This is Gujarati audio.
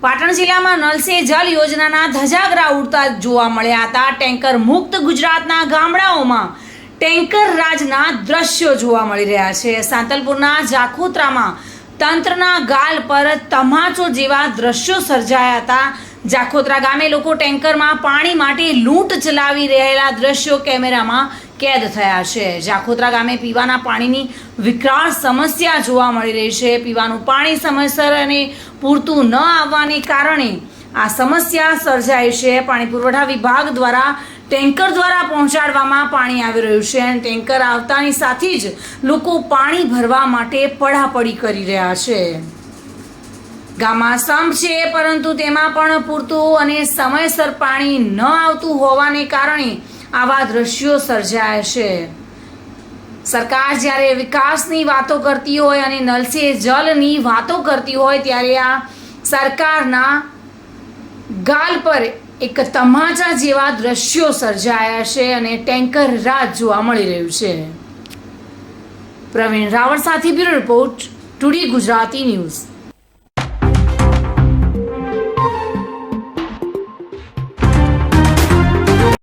પાટણ જિલ્લામાં નલ જલ યોજનાના ધજાગરા ઉડતા જોવા મળ્યા હતા. ટેન્કર મુક્ત ગુજરાતના ગામડાઓમાં ટેન્કર રાજના દ્રશ્યો જોવા મળી રહ્યા છે. સાંતલપુરના જાખોત્રામાં તંત્રના ગાલ પર તમાચો જેવા દ્રશ્યો સર્જાયા હતા. જાખોત્રા ગામે લોકો ટેન્કરમાં પાણી માટે લૂંટ ચલાવી રહેલા દ્રશ્યો કેમેરામાં કેદ થયા છે. જાખોત્રા ગામે પીવાના પાણીની વિકરાળ સમસ્યા જોવા મળી રહી છે. પીવાનું પાણી સમયસર અને પૂરતું ન આવવાને કારણે આ સમસ્યા સર્જાય છે. પાણી પુરવઠા વિભાગ દ્વારા ટેન્કર દ્વારા પહોંચાડવામાં પાણી આવી રહ્યું છે અને ટેન્કર આવતાની સાથે જ લોકો પાણી ભરવા માટે પડાપડી કરી રહ્યા છે. ગામમાં સંપ છે, પરંતુ તેમાં પણ પૂરતું અને સમયસર પાણી ન આવતું હોવાને કારણે આવા દ્રશ્યો સર્જાય છે. સરકાર જ્યારે વિકાસની વાતો કરતી હોય અને નલ સે જલની વાતો કરતી હોય, ત્યારે આ સરકારના ગાલ પર એક તમાચા જેવા દ્રશ્યો સર્જાયા છે અને ટેન્કર રાજ જોવા મળી રહ્યું છે. પ્રવીણ રાવળ સાથે bureau report, today Gujarati news.